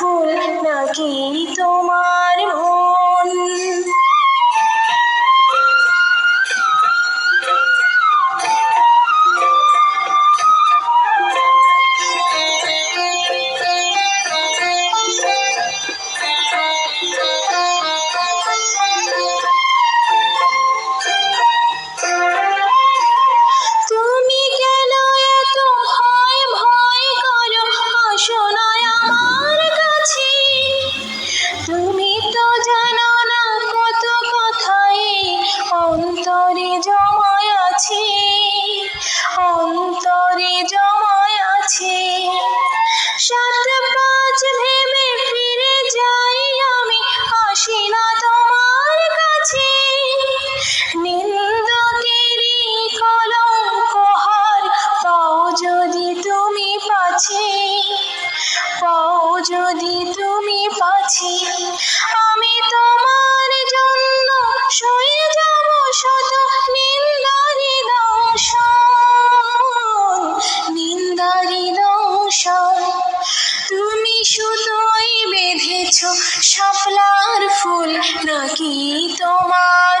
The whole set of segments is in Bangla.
ফুল নাকি যদি তুমি পাছে আমি তোমার জন্য যাব শত নিন্দারি দংশন নিন্দারি দংশন তুমি সুতোই বেঁধেছ শাপলার ফুল, নাকি তোমার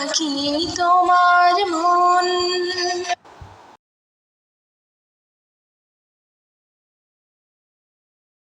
নাকি তোমার